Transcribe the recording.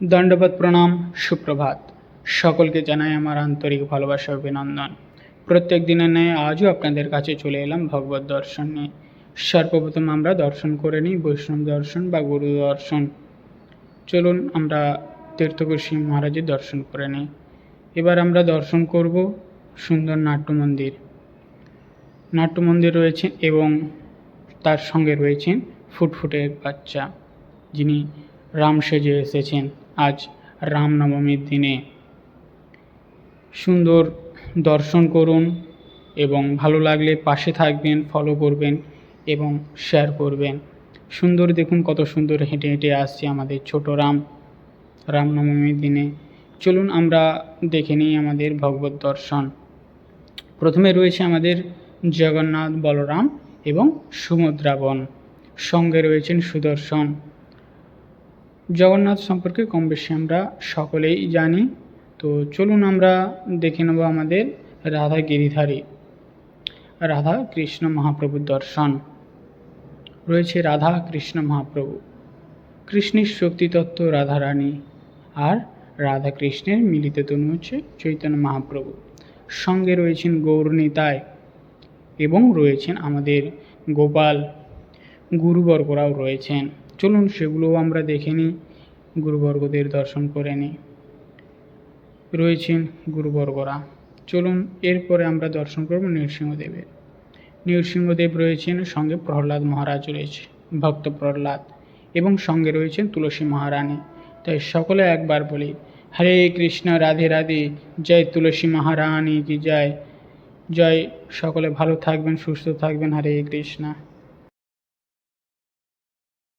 দণ্ডবত প্রণাম, সুপ্রভাত। সকলকে জানাই আমার আন্তরিক ভালোবাসা অভিনন্দন। প্রত্যেক দিনের ন্যায় আজও আপনাদের কাছে চলে এলাম ভগবত দর্শন। নিয়ে সর্বপ্রথম আমরা দর্শন করে নিই বৈষ্ণব দর্শন বা গুরু দর্শন। চলুন আমরা তীর্থকর্ষী মহারাজের দর্শন করে নিই। এবার আমরা দর্শন করব সুন্দর নাট্য মন্দির। নাট্য মন্দির রয়েছে এবং তার সঙ্গে রয়েছেন ফুটফুটের বাচ্চা, যিনি রাম সেজে এসেছেন। আজ রামনবমীর দিনে সুন্দর দর্শন করুন এবং ভালো লাগলে পাশে থাকবেন ফলো করবেন এবং শেয়ার করবেন। সুন্দর দেখুন, কত সুন্দর হেঁটে হেঁটে আসছে আমাদের ছোট রাম, রামনবমীর দিনে। চলুন আমরা দেখে নিই আমাদের ভগবত দর্শন। প্রথমে রয়েছে আমাদের জগন্নাথ বলরাম এবং সুমদ্রাবন সঙ্গে রয়েছেন সুদর্শন। জগন্নাথ সম্পর্কে কম বেশি আমরা সকলেই জানি। তো চলুন আমরা দেখে নেব আমাদের রাধা গিরিধারী, রাধা কৃষ্ণ মহাপ্রভুর দর্শন। রয়েছে রাধা কৃষ্ণ মহাপ্রভু, কৃষ্ণের শক্তিতত্ত্ব রাধারানী আর রাধা কৃষ্ণের মিলিত তনু হচ্ছে চৈতন্য মহাপ্রভু। সঙ্গে রয়েছেন গৌরনীতায় এবং রয়েছেন আমাদের গোপাল, গুরুবর্গরাও রয়েছেন। চলুন সেগুলোও আমরা দেখে নিই। গুরুবর্গদের দর্শন করে নিই। রয়েছেন গুরুবর্গরা। চলুন এরপরে আমরা দর্শন করব নৃসিংহদেবের। নৃসিংহদেব রয়েছেন, সঙ্গে প্রহ্লাদ মহারাজ রয়েছে, ভক্ত প্রহ্লাদ, এবং সঙ্গে রয়েছেন তুলসী মহারানী। তাই সকলে একবার বলি, হরে কৃষ্ণ, রাধে রাধে, জয় তুলসী মহারানী কি জয়? জয়। সকলে ভালো থাকবেন, সুস্থ থাকবেন। হরে কৃষ্ণ।